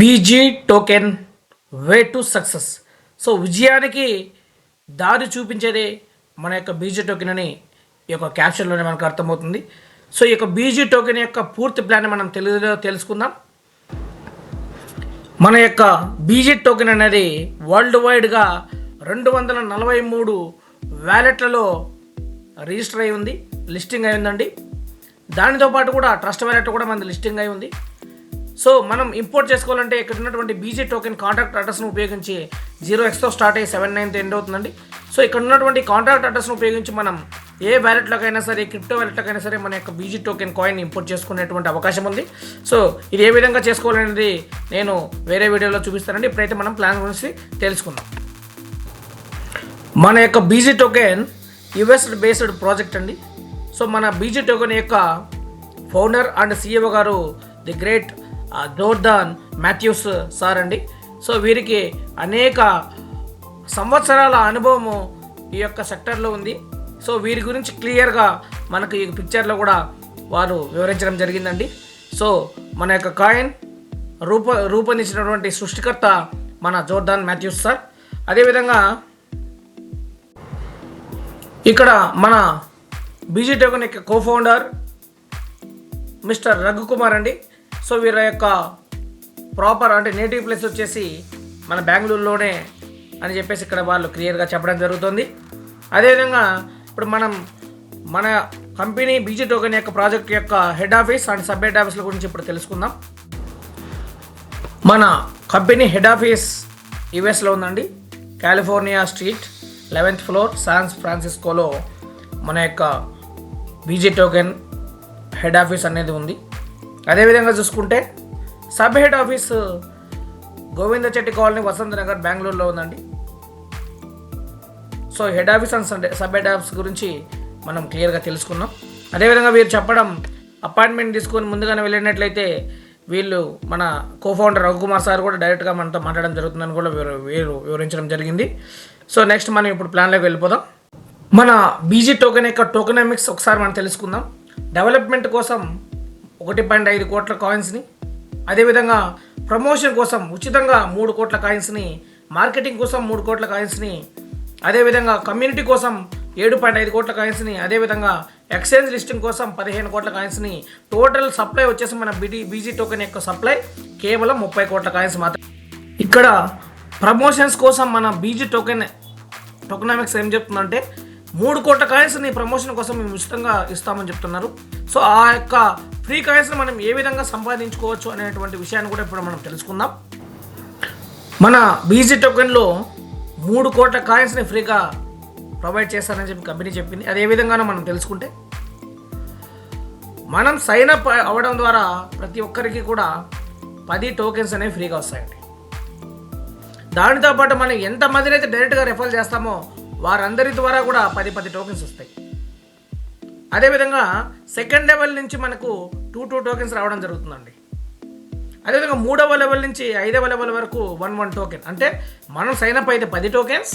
BG token way to success so విజయానికి దారి చూపించేదే మన యొక్క బీజీ టోకెన్ అని ఈ యొక్క క్యాప్షన్లోనే మనకు అర్థమవుతుంది. సో ఈ యొక్క బీజీ టోకెన్ యొక్క పూర్తి ప్లాన్ మనం తెలుగులో తెలుసుకుందాం. మన యొక్క బీజీ టోకెన్ అనేది వరల్డ్ వైడ్గా రెండు వందల నలభై మూడు వ్యాలెట్లలో రిజిస్టర్ అయి ఉంది లిస్టింగ్ అయి ఉందండి. దానితో పాటు కూడా ట్రస్ట్ వ్యాలెట్ కూడా మనది లిస్టింగ్ అయి ఉంది. సో మనం ఇంపోర్ట్ చేసుకోవాలంటే ఇక్కడ ఉన్నటువంటి బీజీ టోకెన్ కాంట్రాక్ట్ అడ్రస్ను ఉపయోగించి జీరో ఎక్స్తో స్టార్ట్ అయ్యి సెవెన్ నైన్త్ ఎండ్ అవుతుందండి. సో ఇక్కడ ఉన్నటువంటి కాంట్రాక్ట్ అడ్రస్ను ఉపయోగించి మనం ఏ వ్యాలెట్లకైనా సరే క్రిప్టో వ్యాలెట్లకైనా సరే మన యొక్క బీజీ టోకెన్ కాయిన్ ఇంపోర్ట్ చేసుకునేటువంటి అవకాశం ఉంది. సో ఇది ఏ విధంగా చేసుకోవాలనేది నేను వేరే వీడియోలో చూపిస్తానండి. ఇప్పుడైతే మనం ప్లాన్ గురించి తెలుసుకుందాం. మన యొక్క BG token US based project అండి. సో మన బీజీ టోకెన్ యొక్క ఫౌండర్ అండ్ సీఈఓ గారు the great Jordan Matthews sir అండి సో వీరికి అనేక సంవత్సరాల అనుభవము ఈ యొక్క సెక్టర్లో ఉంది. సో వీరి గురించి క్లియర్గా మనకు ఈ పిక్చర్లో కూడా వారు వివరించడం జరిగిందండి. సో మన యొక్క కాయిన్ రూప రూపొందించినటువంటి సృష్టికర్త మన జోర్దాన్ మాథ్యూస్ సార్. అదేవిధంగా ఇక్కడ మన బీజీ టోకన్ యొక్క కోఫౌండర్ మిస్టర్ రఘుకుమార్ అండి. సో వీరి యొక్క ప్రాపర్ అంటే నేటివ్ ప్లేస్ వచ్చేసి మన బెంగళూరులోనే అని చెప్పేసి ఇక్కడ వాళ్ళు క్లియర్గా చెప్పడం జరుగుతుంది. అదేవిధంగా ఇప్పుడు మనం మన కంపెనీ బీజీ టోకెన్ యొక్క ప్రాజెక్ట్ యొక్క head office and sub head ఆఫీస్ల గురించి ఇప్పుడు తెలుసుకుందాం. మన కంపెనీ హెడ్ ఆఫీస్ యుఎస్లో ఉందండి. California street eleventh floor San ఫ్రాన్సిస్కోలో మన యొక్క బీజీ టోకెన్ హెడ్ ఆఫీస్ అనేది ఉంది. అదేవిధంగా చూసుకుంటే sub head office Govinda Chetty colony Vasanth Nagar బెంగళూరులో ఉందండి. So head office and sub- sub head office గురించి మనం క్లియర్గా తెలుసుకున్నాం. అదేవిధంగా వీరు చెప్పడం అపాయింట్మెంట్ తీసుకొని ముందుగానే వెళ్ళినట్లయితే వీళ్ళు మన కోఫౌండర్ రఘుకుమార్ సార్ కూడా డైరెక్ట్గా మనతో మాట్లాడడం జరుగుతుందని కూడా వీరు వీరు వివరించడం జరిగింది. సో నెక్స్ట్ మనం ఇప్పుడు ప్లాన్లోకి వెళ్ళిపోదాం. మన బీజీ టోకెన్ యొక్క టోకెనామిక్స్ ఒకసారి మనం తెలుసుకుందాం. డెవలప్మెంట్ కోసం ఒకటి పాయింట్ ఐదు కోట్ల కాయిన్స్ని అదేవిధంగా ప్రమోషన్ కోసం ఉచితంగా మూడు కోట్ల కాయిన్స్ని మార్కెటింగ్ కోసం మూడు కోట్ల కాయిన్స్ని అదేవిధంగా కమ్యూనిటీ కోసం ఏడు పాయింట్ ఐదు కోట్ల కాయిన్స్ని అదేవిధంగా ఎక్స్చేంజ్ లిస్టింగ్ కోసం పదిహేను కోట్ల కాయిన్స్ని టోటల్ సప్లై వచ్చేసి మన బీటీ బీజీ టోకెన్ యొక్క సప్లై కేవలం ముప్పై కోట్ల కాయిన్స్ మాత్రం ఇక్కడ ప్రమోషన్స్ కోసం మన బీజీ టోకెన్ టోకనామిక్స్ ఏం చెప్తుందంటే మూడు కోట్ల కాయిన్స్ని ప్రమోషన్ కోసం మేము ఉచితంగా ఇస్తామని చెప్తున్నారు. సో ఆ యొక్క ఫ్రీ కాయిన్స్ని మనం ఏ విధంగా సంపాదించుకోవచ్చు అనేటువంటి విషయాన్ని కూడా ఇప్పుడు మనం తెలుసుకుందాం. మన బీజీ టోకెన్లో మూడు కోట్ల కాయిన్స్ని ఫ్రీగా ప్రొవైడ్ చేస్తారని చెప్పి కంపెనీ చెప్పింది. అదే విధంగానో మనం తెలుసుకుంటే మనం సైన్ అప్ అవ్వడం ద్వారా ప్రతి ఒక్కరికి కూడా పది టోకెన్స్ అనేవి ఫ్రీగా వస్తాయండి. దానితో పాటు మనం ఎంతమందిని అయితే డైరెక్ట్గా రెఫర్ చేస్తామో వారందరి ద్వారా కూడా పది పది టోకెన్స్ వస్తాయి. అదేవిధంగా సెకండ్ లెవెల్ నుంచి మనకు టూ టూ టోకెన్స్ రావడం జరుగుతుందండి. అదేవిధంగా మూడవ లెవెల్ నుంచి ఐదవ లెవెల్ వరకు వన్ వన్ టోకెన్. అంటే మనం సైన్ అప్ అయితే పది టోకెన్స్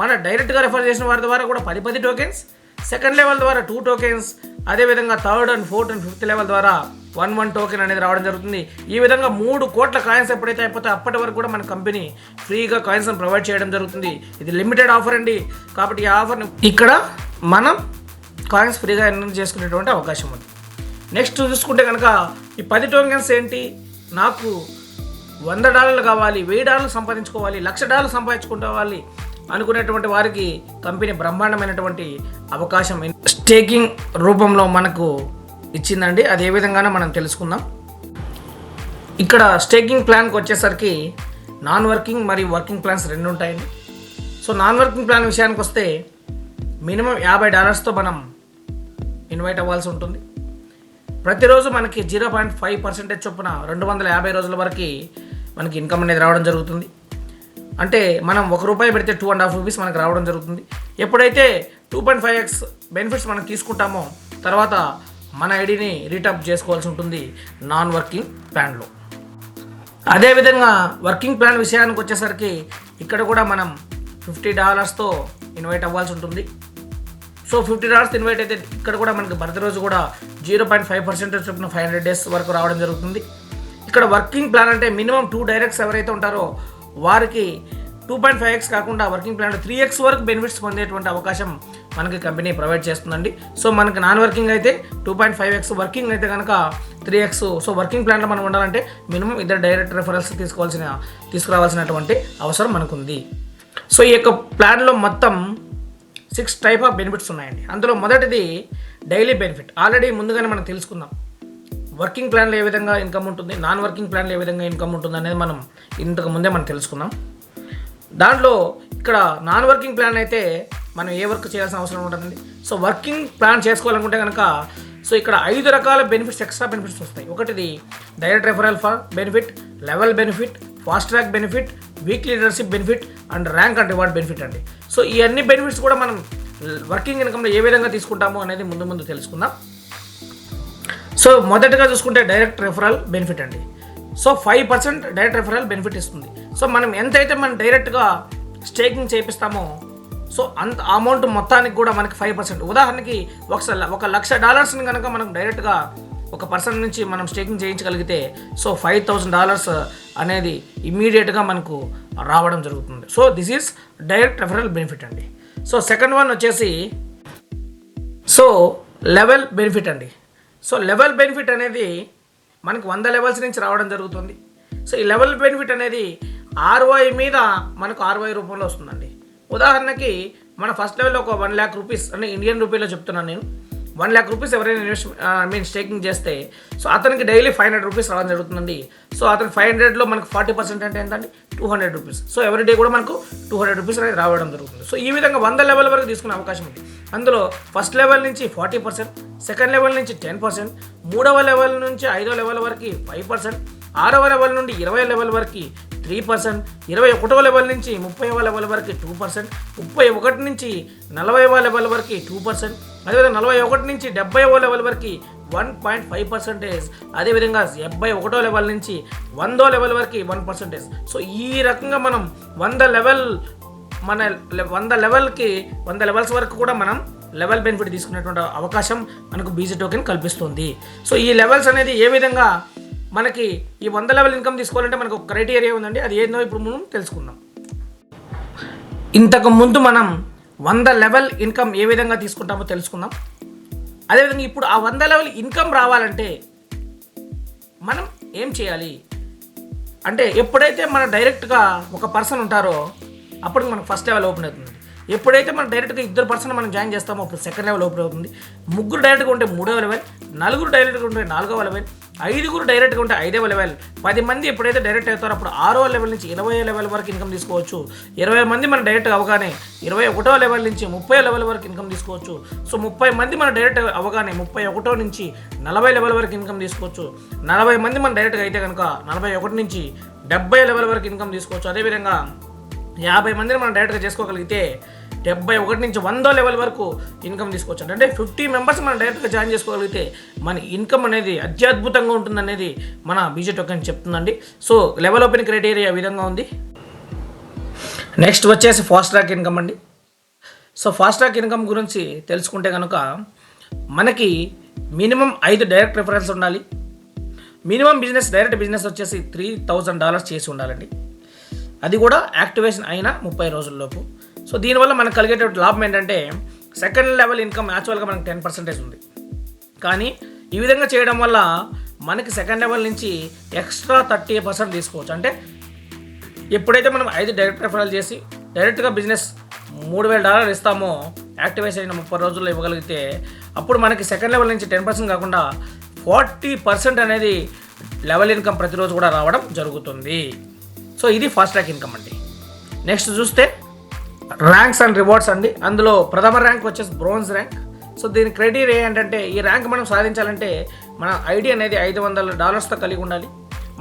మన డైరెక్ట్గా రెఫర్ చేసిన వారి ద్వారా కూడా పది పది టోకెన్స్ సెకండ్ లెవెల్ ద్వారా టూ టోకెన్స్ అదేవిధంగా third and fourth and fifth level ద్వారా వన్ వన్ టోకెన్ అనేది రావడం జరుగుతుంది. ఈ విధంగా మూడు కోట్ల కాయిన్స్ ఎప్పుడైతే అయిపోతే అప్పటి వరకు కూడా మన కంపెనీ ఫ్రీగా కాయిన్స్ని ప్రొవైడ్ చేయడం జరుగుతుంది. ఇది లిమిటెడ్ ఆఫర్ అండి. కాబట్టి ఈ ఆఫర్ని ఇక్కడ మనం కాయిన్స్ ఫ్రీగా ఎర్న్ చేసుకునేటువంటి అవకాశం ఉంది. నెక్స్ట్ చూసుకుంటే కనుక ఈ పది టోకెన్స్ ఏంటి? నాకు వంద డాలర్లు కావాలి వెయ్యి డాలర్లు సంపాదించుకోవాలి లక్ష డాలర్లు సంపాదించుకోవాలి అనుకునేటువంటి వారికి కంపెనీ బ్రహ్మాండమైనటువంటి అవకాశం స్టేకింగ్ రూపంలో మనకు ఇచ్చిందండి. అది ఏ విధంగానో మనం తెలుసుకుందాం. ఇక్కడ స్టేకింగ్ ప్లాన్కి వచ్చేసరికి నాన్ వర్కింగ్ మరియు వర్కింగ్ ప్లాన్స్ రెండు ఉంటాయండి. సో నాన్ వర్కింగ్ ప్లాన్ విషయానికి వస్తే మినిమం యాభై డాలర్స్తో మనం ఇన్వైట్ అవ్వాల్సి ఉంటుంది. ప్రతిరోజు మనకి జీరో పాయింట్ ఫైవ్ పర్సెంటేజ్ చొప్పున రెండు వందల యాభై రోజుల వరకు మనకి ఇన్కమ్ అనేది రావడం జరుగుతుంది. అంటే మనం ఒక రూపాయి పెడితే టూ అండ్ హాఫ్ రూపీస్ మనకు రావడం జరుగుతుంది. ఎప్పుడైతే two point five X benefits మనం తీసుకుంటామో తర్వాత మన ఐడిని రీటప్ చేసుకోవాల్సి ఉంటుంది నాన్ వర్కింగ్ ప్లాన్లో. అదేవిధంగా వర్కింగ్ ప్లాన్ విషయానికి వచ్చేసరికి ఇక్కడ కూడా మనం ఫిఫ్టీ డాలర్స్తో ఇన్వైట్ అవ్వాల్సి ఉంటుంది. సో ఫిఫ్టీన్ అవర్స్ ఇన్వైట్ అయితే ఇక్కడ కూడా మనకి ప్రతిరోజు కూడా జీరో పాయింట్ ఫైవ్ పర్సెంట్ చొప్పున ఫైవ్ హండ్రెడ్ డేస్ వరకు రావడం జరుగుతుంది. ఇక్కడ వర్కింగ్ ప్లాన్ అంటే మినిమం టూ డైరెక్ట్స్ ఎవరైతే ఉంటారో వారికి టూ పాయింట్ ఫైవ్ ఎక్స్ కాకుండా వర్కింగ్ ప్లాన్ త్రీ ఎక్స్ వరకు బెనిఫిట్స్ పొందేటువంటి అవకాశం మనకి కంపెనీ ప్రొవైడ్ చేస్తుందండి. సో మనకి నాన్ వర్కింగ్ అయితే two point five X working అయితే కనుక త్రీ ఎక్స్ సో వర్కింగ్ ప్లాన్లో మనం ఉండాలంటే మినిమం ఇద్దరు డైరెక్ట్ రెఫరల్స్ తీసుకోవాల్సిన తీసుకురావాల్సినటువంటి అవసరం మనకుంది. సో ఈ యొక్క ప్లాన్లో మొత్తం సిక్స్ టైప్ ఆఫ్ బెనిఫిట్స్ ఉన్నాయండి. అందులో మొదటిది డైలీ బెనిఫిట్. ఆల్రెడీ ముందుగానే మనం తెలుసుకుందాం. వర్కింగ్ ప్లాన్లో ఏ విధంగా ఇన్కమ్ ఉంటుంది నాన్ వర్కింగ్ ప్లాన్లో ఏ విధంగా ఇన్కమ్ ఉంటుంది అనేది మనం ఇంతకు ముందే మనం తెలుసుకున్నాం. దాంట్లో ఇక్కడ నాన్ వర్కింగ్ ప్లాన్ అయితే మనం ఏ వర్క్ చేయాల్సిన అవసరం ఉంటుందండి? సో వర్కింగ్ ప్లాన్ చేసుకోవాలనుకుంటే కనుక సో ఇక్కడ ఐదు రకాల బెనిఫిట్స్ ఎక్స్ట్రా బెనిఫిట్స్ వస్తాయి. ఒకటిది direct referral for benefit level benefit fast track benefit week leadership benefit and rank and reward benefit అండి. సో ఈ అన్ని బెనిఫిట్స్ కూడా మనం వర్కింగ్ ఇన్కమ్లో ఏ విధంగా తీసుకుంటాము అనేది ముందు ముందు తెలుసుకుందాం. సో మొదటగా చూసుకుంటే డైరెక్ట్ రెఫరల్ బెనిఫిట్ అండి. So five percent direct referral benefit ఇస్తుంది. సో మనం ఎంతైతే మనం డైరెక్ట్గా స్టేకింగ్ చేపిస్తామో సో అంత అమౌంట్ మొత్తానికి కూడా మనకి ఫైవ్ పర్సెంట్ ఉదాహరణకి ఒకసారి ఒక లక్ష డాలర్స్ని కనుక మనం డైరెక్ట్గా ఒక పర్సన్ నుంచి మనం స్టేకింగ్ చేయించగలిగితే సో ఫైవ్ థౌసండ్ డాలర్స్ అనేది ఇమ్మీడియట్గా మనకు రావడం జరుగుతుంది. So this is direct referral benefit అండి. సో సెకండ్ వన్ వచ్చేసి సో లెవెల్ బెనిఫిట్ అండి. సో లెవెల్ బెనిఫిట్ అనేది మనకు వంద లెవెల్స్ నుంచి రావడం జరుగుతుంది. సో ఈ లెవెల్ బెనిఫిట్ అనేది ఆర్వై మీద మనకు ఆర్వై రూపంలో వస్తుందండి. ఉదాహరణకి మన ఫస్ట్ లెవెల్లో ఒక వన్ ల్యాక్ రూపీస్ అంటే ఇండియన్ రూపీలో చెప్తున్నాను నేను. వన్ ల్యాక్ రూపీస్ ఎవరైనా ఇన్వెస్ట్ ఐ మీన్ స్టేకింగ్ చేస్తే సో అతనికి డైలీ ఫైవ్ హండ్రెడ్ రూపీస్ రావడం జరుగుతుందండి. సో అతను ఫైవ్ హండ్రెడ్లో మనకు ఫార్టీ పర్సెంట్ అంటే ఏంటండి? Two hundred rupees. So every day కూడా మనకు టూ హండ్రెడ్ రూపీస్ అనేది రావడం జరుగుతుంది. సో ఈ విధంగా వంద లెవెల్ వరకు తీసుకునే అవకాశం ఉంది. అందులో ఫస్ట్ లెవెల్ నుంచి ఫార్టీ పర్సెంట్ సెకండ్ లెవెల్ నుంచి టెన్ పర్సెంట్ మూడవ లెవెల్ నుంచి ఐదో లెవెల్ వరకు ఫైవ్ పర్సెంట్ ఆరవ లెవెల్ నుండి ఇరవై లెవెల్ వరకు త్రీ పర్సెంట్ ఇరవై ఒకటవ లెవెల్ నుంచి ముప్పైవ లెవెల్ వరకు టూ పర్సెంట్ ముప్పై ఒకటి నుంచి నలభైవ లెవెల్ వరకు టూ పర్సెంట్ అదేవిధంగా నలభై ఒకటి నుంచి డెబ్బైవ లెవెల్ వరకు వన్ పాయింట్ ఫైవ్ పర్సెంటేజ్ అదేవిధంగా డెబ్బై ఒకటో లెవెల్ నుంచి వందో లెవెల్ వరకు వన్ పర్సెంటేజ్. సో ఈ రకంగా మనం వంద లెవెల్ మన వంద లెవెల్కి వంద లెవెల్స్ వరకు కూడా మనం లెవెల్ బెనిఫిట్ తీసుకునేటువంటి అవకాశం మనకు బీజీ టోకెన్ కల్పిస్తుంది. సో ఈ లెవెల్స్ అనేది ఏ విధంగా మనకి ఈ వంద లెవెల్ ఇన్కమ్ తీసుకోవాలంటే మనకు ఒక క్రైటీరియా ఉందండి. అది ఏందో ఇప్పుడు మనం తెలుసుకుందాం. ఇంతకు ముందు మనం వంద లెవెల్ ఇన్కమ్ ఏ విధంగా తీసుకుంటామో తెలుసుకుందాం. అదేవిధంగా ఇప్పుడు ఆ వంద లెవెల్ ఇన్కమ్ రావాలంటే మనం ఏం చేయాలి? అంటే ఎప్పుడైతే మన డైరెక్ట్గా ఒక పర్సన్ ఉంటారో అప్పుడు మనకు ఫస్ట్ లెవెల్ ఓపెన్ అవుతుంది. ఎప్పుడైతే మనం డైరెక్ట్గా ఇద్దరు పర్సన్ మనం జాయిన్ చేస్తామో అప్పుడు సెకండ్ లెవెల్ ఓపెన్ అవుతుంది. ముగ్గురు డైరెక్ట్గా ఉంటే మూడవ లెవెల్ నలుగురు డైరెక్ట్గా ఉంటే నాలుగవ లెవెల్ ఐదుగురు డైరెక్ట్గా ఉంటే ఐదవ లెవెల్ పది మంది ఎప్పుడైతే డైరెక్ట్ అవుతారో అప్పుడు ఆరో లెవెల్ నుంచి ఇరవై లెవెల్ వరకు ఇన్కమ్ తీసుకోవచ్చు. ఇరవై మంది మనం డైరెక్ట్ అవగానే ఇరవై ఒకటో లెవెల్ నుంచి ముప్పై లెవెల్ వరకు ఇన్కమ్ తీసుకోవచ్చు. సో ముప్పై మంది మనం డైరెక్ట్ అవగానే ముప్పై ఒకటో నుంచి నలభై లెవెల్ వరకు ఇన్కమ్ తీసుకోవచ్చు. నలభై మంది మనం డైరెక్ట్గా అయితే కనుక నలభై ఒకటి నుంచి డెబ్బై లెవెల్ వరకు ఇన్కమ్ తీసుకోవచ్చు. అదేవిధంగా యాభై మందిని మనం డైరెక్ట్గా చేసుకోగలిగితే డెబ్బై ఒకటి నుంచి వందో లెవెల్ వరకు ఇన్కమ్ తీసుకోవచ్చు అంటే ఫిఫ్టీ మెంబర్స్ మనం డైరెక్ట్గా జాయిన్ చేసుకోగలిగితే మన ఇన్కమ్ అనేది అత్యద్భుతంగా ఉంటుందనేది మన బీజే టోకెన్ చెప్తుందండి. సో లెవెల్ ఓపెన్ క్రైటీరియా విధంగా ఉంది? నెక్స్ట్ వచ్చేసి ఫాస్ట్ ట్రాక్ ఇన్కమ్ అండి. సో ఫాస్ట్ ట్రాక్ ఇన్కమ్ గురించి తెలుసుకుంటే కనుక మనకి మినిమం ఐదు డైరెక్ట్ రిఫరెన్స్ ఉండాలి. మినిమం బిజినెస్ డైరెక్ట్ బిజినెస్ వచ్చేసి త్రీ థౌజండ్ డాలర్స్ చేసి ఉండాలండి. అది కూడా యాక్టివేషన్ అయిన ముప్పై రోజుల్లోపు. సో దీనివల్ల మనకు కలిగేటువంటి లాభం ఏంటంటే సెకండ్ లెవెల్ ఇన్కమ్ యాక్చువల్గా మనకు టెన్ పర్సెంటేజ్ ఉంది. కానీ ఈ విధంగా చేయడం వల్ల మనకి సెకండ్ లెవెల్ నుంచి ఎక్స్ట్రా థర్టీ పర్సెంట్ తీసుకోవచ్చు. అంటే ఎప్పుడైతే మనం ఐదు డైరెక్ట్ రెఫరల్ చేసి డైరెక్ట్గా బిజినెస్ మూడు వేల డాలర్లు ఇస్తామో యాక్టివేషన్ అయిన ముప్పై రోజుల్లో ఇవ్వగలిగితే అప్పుడు మనకి సెకండ్ లెవెల్ నుంచి టెన్ పర్సెంట్ కాకుండా ఫార్టీ పర్సెంట్ అనేది లెవెల్ ఇన్కమ్ ప్రతిరోజు కూడా రావడం జరుగుతుంది. సో ఇది ఫాస్ట్ ట్రాక్ ఇన్కమ్ అండి. నెక్స్ట్ చూస్తే ర్యాంక్స్ అండ్ రివార్డ్స్ అండి. అందులో ప్రథమ ర్యాంక్ వచ్చేసి బ్రోన్స్ ర్యాంక్ సో దీని క్రైటీరియా ఏంటంటే ఈ ర్యాంక్ మనం సాధించాలంటే మన ఐడి అనేది ఐదు వందల డాలర్స్తో కలిగి ఉండాలి.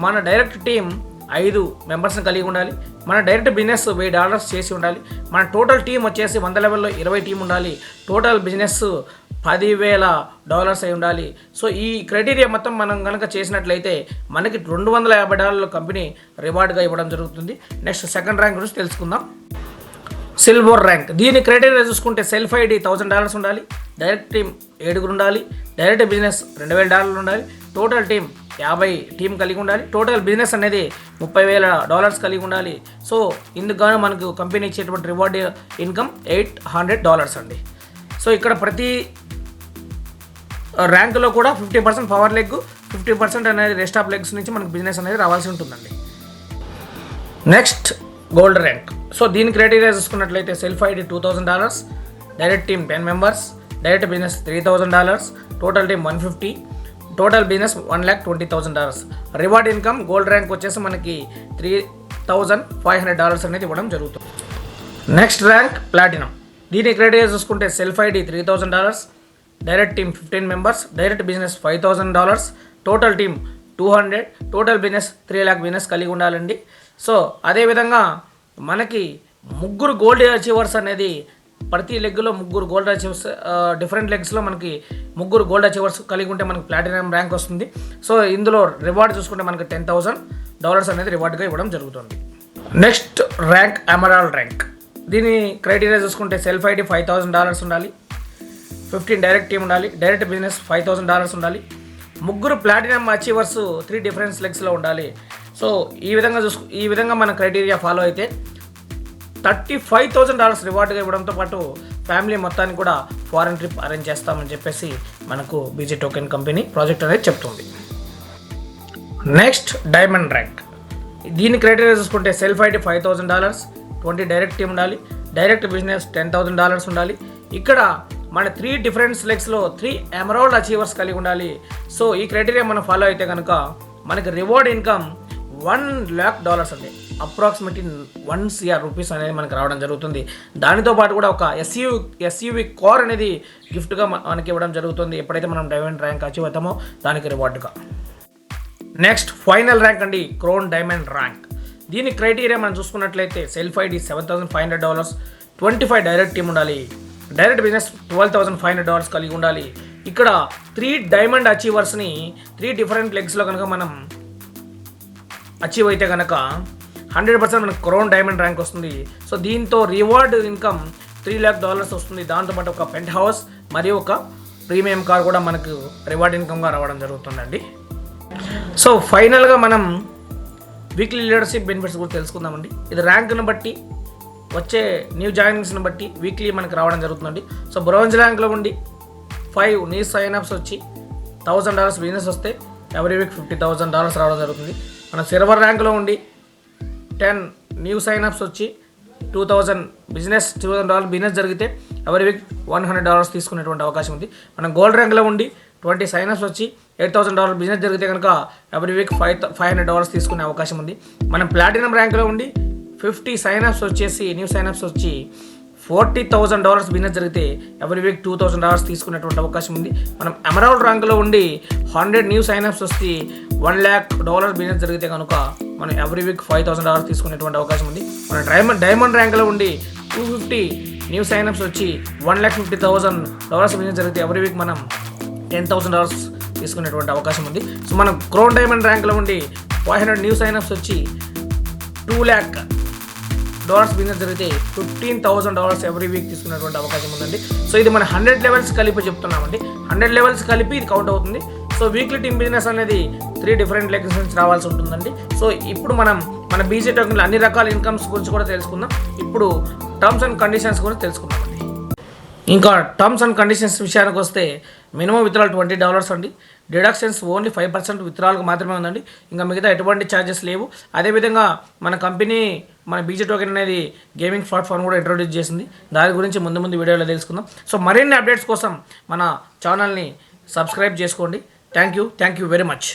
మన డైరెక్ట్ టీం ఐదు మెంబర్స్ని కలిగి ఉండాలి. మన డైరెక్ట్ బిజినెస్ వెయ్యి డాలర్స్ చేసి ఉండాలి. మన టోటల్ టీం వచ్చేసి వంద లెవెల్లో ఇరవై టీం ఉండాలి. టోటల్ బిజినెస్ పదివేల డాలర్స్ అయి ఉండాలి. సో ఈ క్రైటీరియా మొత్తం మనం కనుక చేసినట్లయితే మనకి రెండు వందల యాభై డాలర్ల కంపెనీ రివార్డ్గా ఇవ్వడం జరుగుతుంది. నెక్స్ట్ సెకండ్ ర్యాంక్ గురించి తెలుసుకుందాం. Silver rank. దీని క్రైటీరియా చూసుకుంటే సెల్ఫ్ ఐడి థౌసండ్ డాలర్స్ ఉండాలి. డైరెక్ట్ టీం ఏడుగురు ఉండాలి. డైరెక్ట్ బిజినెస్ రెండు వేల డాలర్లు ఉండాలి. టోటల్ టీం యాభై టీం కలిగి ఉండాలి. టోటల్ బిజినెస్ అనేది ముప్పై వేల డాలర్స్ కలిగి ఉండాలి. సో ఇందుకు గాను మనకు కంపెనీ ఇచ్చేటువంటి reward income eight hundred dollars అండి. సో ఇక్కడ ప్రతి ర్యాంకులో కూడా fifty percent power leg fifty percent అనేది రెస్ట్ ఆఫ్ లెగ్స్ నుంచి మనకు బిజినెస్ అనేది రావాల్సి ఉంటుందండి. Next gold rank. సో దీని క్రైటీరియా చూసుకున్నట్లయితే self ID two thousand dollars direct team ten members direct business three thousand dollars total team one fifty total business one lakh twenty thousand dollars. Reward income gold rank వచ్చేసి మనకి three thousand five hundred dollars అనేది ఇవ్వడం జరుగుతుంది. Next rank platinum. దీని criteria చూసుకుంటే self ID three thousand dollars direct team fifteen members direct business five thousand dollars total team two hundred total business three lakh business కలిగి ఉండాలండి. So అదేవిధంగా మనకి ముగ్గురు గోల్డ్ అచీవర్స్ అనేది ప్రతి లెగ్లో ముగ్గురు గోల్డ్ అచీవర్స్ డిఫరెంట్ లెగ్స్లో మనకి ముగ్గురు గోల్డ్ అచీవర్స్ కలిగి ఉంటే మనకి ప్లాటినం ర్యాంక్ వస్తుంది. సో ఇందులో రివార్డ్ చూసుకుంటే మనకి టెన్ థౌసండ్ డాలర్స్ అనేది రివార్డ్గా ఇవ్వడం జరుగుతుంది. Next rank emerald rank. దీని క్రైటీరియా చూసుకుంటే self ID five thousand dollars ఉండాలి. ఫిఫ్టీన్ డైరెక్ట్ టీమ్ ఉండాలి. Direct business five thousand dollars ఉండాలి. ముగ్గురు ప్లాటినం అచీవర్స్ త్రీ డిఫరెన్స్ లెగ్స్లో ఉండాలి. సో ఈ విధంగా చూసు ఈ విధంగా మన క్రైటీరియా ఫాలో అయితే థర్టీ ఫైవ్ థౌసండ్ డాలర్స్ రివార్డ్గా ఇవ్వడంతో పాటు ఫ్యామిలీ మొత్తానికి కూడా ఫారెన్ ట్రిప్ అరేంజ్ చేస్తామని చెప్పేసి మనకు బీజీ టోకెన్ కంపెనీ ప్రాజెక్ట్ అనేది చెప్తుంది. నెక్స్ట్ డైమండ్ ర్యాంక్ దీని క్రైటీరియా చూసుకుంటే self ID five thousand dollars twenty direct team ఉండాలి. Direct business ten thousand dollars ఉండాలి. ఇక్కడ మన త్రీ డిఫరెంట్ లెగ్స్లో త్రీ ఎమరాల్డ్ అచీవర్స్ కలిగి ఉండాలి. సో ఈ క్రైటీరియా మనం ఫాలో అయితే కనుక మనకి reward income one lakh dollars అండి. అప్రాక్సిమేట్లీ వన్ సిఆర్ రూపీస్ అనేది మనకి రావడం జరుగుతుంది. దానితో పాటు కూడా ఒక ఎస్యూ ఎస్యూవి కార్ అనేది గిఫ్ట్గా మనకి ఇవ్వడం జరుగుతుంది. ఎప్పుడైతే మనం డైమండ్ ర్యాంక్ అచీవ్ అవుతామో దానికి రివార్డుగా నెక్స్ట్ ఫైనల్ ర్యాంక్ అండి. క్రోన్ డైమండ్ ర్యాంక్ దీని క్రైటీరియా మనం చూసుకున్నట్లయితే self ID seven thousand five hundred dollars twenty five direct team ఉండాలి. Direct business twelve thousand five hundred dollars కలిగి ఉండాలి. ఇక్కడ త్రీ డైమండ్ అచీవర్స్ని త్రీ డిఫరెంట్ లెగ్స్లో కనుక మనం అచీవ్ అయితే కనుక హండ్రెడ్ పర్సెంట్ మనకు క్రోన్ డైమండ్ ర్యాంక్ వస్తుంది. సో దీంతో reward income three lakh dollars వస్తుంది. దాంతోపాటు ఒక పెంట్ హౌస్ మరియు ఒక ప్రీమియం కార్ కూడా మనకు రివార్డ్ ఇన్కమ్గా రావడం జరుగుతుందండి. సో ఫైనల్గా మనం వీక్లీ లీడర్షిప్ బెనిఫిట్స్ కూడా తెలుసుకుందామండి. ఇది ర్యాంక్ను బట్టి వచ్చే న్యూ జాయినింగ్స్ని బట్టి వీక్లీ మనకి రావడం జరుగుతుందండి. సో బ్రోంజ్ ర్యాంక్లో ఉండి ఫైవ్ న్యూ సైన్అప్స్ వచ్చి థౌజండ్ డాలర్స్ బిజినెస్ వస్తే every week fifty thousand dollars రావడం జరుగుతుంది. మన సిల్వర్ ర్యాంక్లో ఉండి టెన్ న్యూ సైన్అప్స్ వచ్చి two thousand business two thousand dollar business జరిగితే every week one hundred dollars తీసుకునేటువంటి అవకాశం ఉంది. మనం గోల్డ్ ర్యాంక్లో ఉండి ట్వంటీ సైనర్స్ వచ్చి ఎయిట్ థౌసండ్ డాలర్ బిజినెస్ జరిగితే కనుక every week five five hundred dollars తీసుకునే అవకాశం ఉంది. మనం ప్లాటినం ర్యాంక్లో ఉండి ఫిఫ్టీ సైనప్స్ వచ్చేసి న్యూ సైనప్స్ వచ్చి ఫార్టీ థౌసండ్ డాలర్స్ బిజినెస్ జరిగితే every week two thousand dollars తీసుకునేటువంటి అవకాశం ఉంది. మనం ఎమరాల్డ్ ర్యాంక్లో ఉండి హండ్రెడ్ న్యూ సైనప్స్ వస్తే వన్ ల్యాక్ డాలర్ బిజినెస్ జరిగితే కనుక మనం every week five thousand dollars తీసుకునేటువంటి అవకాశం ఉంది. మన డైమండ్ డైమండ్ ర్యాంక్లో ఉండి టూ ఫిఫ్టీ న్యూ సైనప్స్ వచ్చి one lakh fifty thousand dollars business జరిగితే ఎవ్రీ వీక్ మనం టెన్ థౌసండ్ డాలర్స్ తీసుకునేటువంటి అవకాశం ఉంది. సో మనం క్రోన్ డైమండ్ ర్యాంక్లో ఉండి ఫైవ్ హండ్రెడ్ న్యూ సైన్అప్స్ వచ్చి టూ ల్యాక్ డాలర్స్ బిజినెస్ జరిగితే fifteen thousand dollars every week తీసుకునేటువంటి అవకాశం ఉందండి. సో ఇది మన హండ్రెడ్ లెవెల్స్ కలిపి చెప్తున్నామండి. హండ్రెడ్ లెవెల్స్ కలిపి ఇది కౌంట్ అవుతుంది. సో వీక్లీ టీమ్ బిజినెస్ అనేది త్రీ డిఫరెంట్ లెగ్స్ నుంచి రావాల్సి ఉంటుందండి. సో ఇప్పుడు మనం మన బీజే టోకెన్లో అన్ని రకాల ఇన్కమ్స్ గురించి కూడా తెలుసుకుందాం. ఇప్పుడు టర్మ్స్ అండ్ కండిషన్స్ గురించి తెలుసుకుందాం. ఇంకా టర్మ్స్ అండ్ కండిషన్స్ విషయానికి వస్తే మినిమం విత్రాల్ ట్వంటీ డాలర్స్ అండి. డిడక్షన్స్ ఓన్లీ ఫైవ్ పర్సెంట్ విత్రాలకు మాత్రమే ఉందండి. ఇంకా మిగతా ఎటువంటి ఛార్జెస్ లేవు. అదేవిధంగా మన కంపెనీ మన బీజే టోకెన్ అనేది గేమింగ్ ప్లాట్ఫామ్ కూడా ఇంట్రొడ్యూస్ చేసింది. దాని గురించి ముందు ముందు వీడియోలో తెలుసుకుందాం. సో మరిన్ని అప్డేట్స్ కోసం మన ఛానల్ని సబ్స్క్రైబ్ చేసుకోండి. Thank you thank you very much